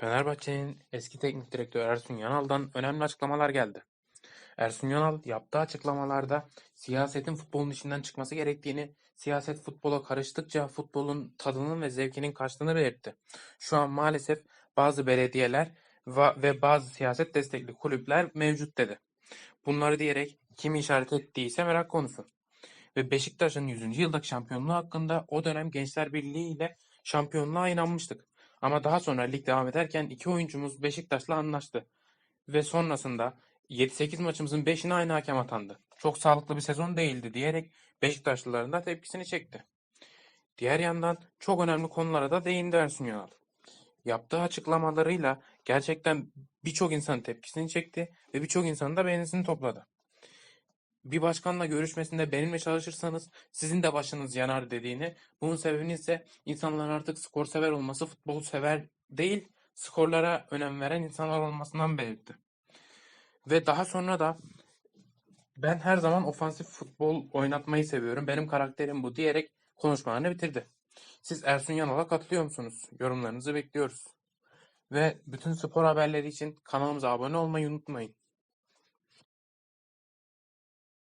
Fenerbahçe'nin eski teknik direktörü Ersun Yanal'dan önemli açıklamalar geldi. Ersun Yanal yaptığı açıklamalarda siyasetin futbolun içinden çıkması gerektiğini, siyaset futbola karıştıkça futbolun tadının ve zevkinin kaçtığını belirtti. Şu an maalesef bazı belediyeler ve bazı siyaset destekli kulüpler mevcut dedi. Bunları diyerek kimi işaret ettiyse merak konusu. Ve Beşiktaş'ın 100. yıldaki şampiyonluğu hakkında o dönem Gençler Birliği ile şampiyonluğa inanmıştık. Ama daha sonra lig devam ederken iki oyuncumuz Beşiktaş'la anlaştı. Ve sonrasında 7-8 maçımızın 5'ine aynı hakem atandı. Çok sağlıklı bir sezon değildi diyerek Beşiktaşlıların da tepkisini çekti. Diğer yandan çok önemli konulara da değindi Ersun Yanal. Yaptığı açıklamalarıyla gerçekten birçok insanın tepkisini çekti ve birçok insanın da beğenisini topladı. Bir başkanla görüşmesinde benimle çalışırsanız sizin de başınız yanar dediğini, bunun sebebini ise insanların artık skor sever olması, futbol sever değil, skorlara önem veren insanlar olmasından belirtti. Ve daha sonra da ben her zaman ofansif futbol oynatmayı seviyorum. Benim karakterim bu diyerek konuşmalarını bitirdi. Siz Ersun Yanal'a katılıyor musunuz? Yorumlarınızı bekliyoruz. Ve bütün spor haberleri için kanalımıza abone olmayı unutmayın.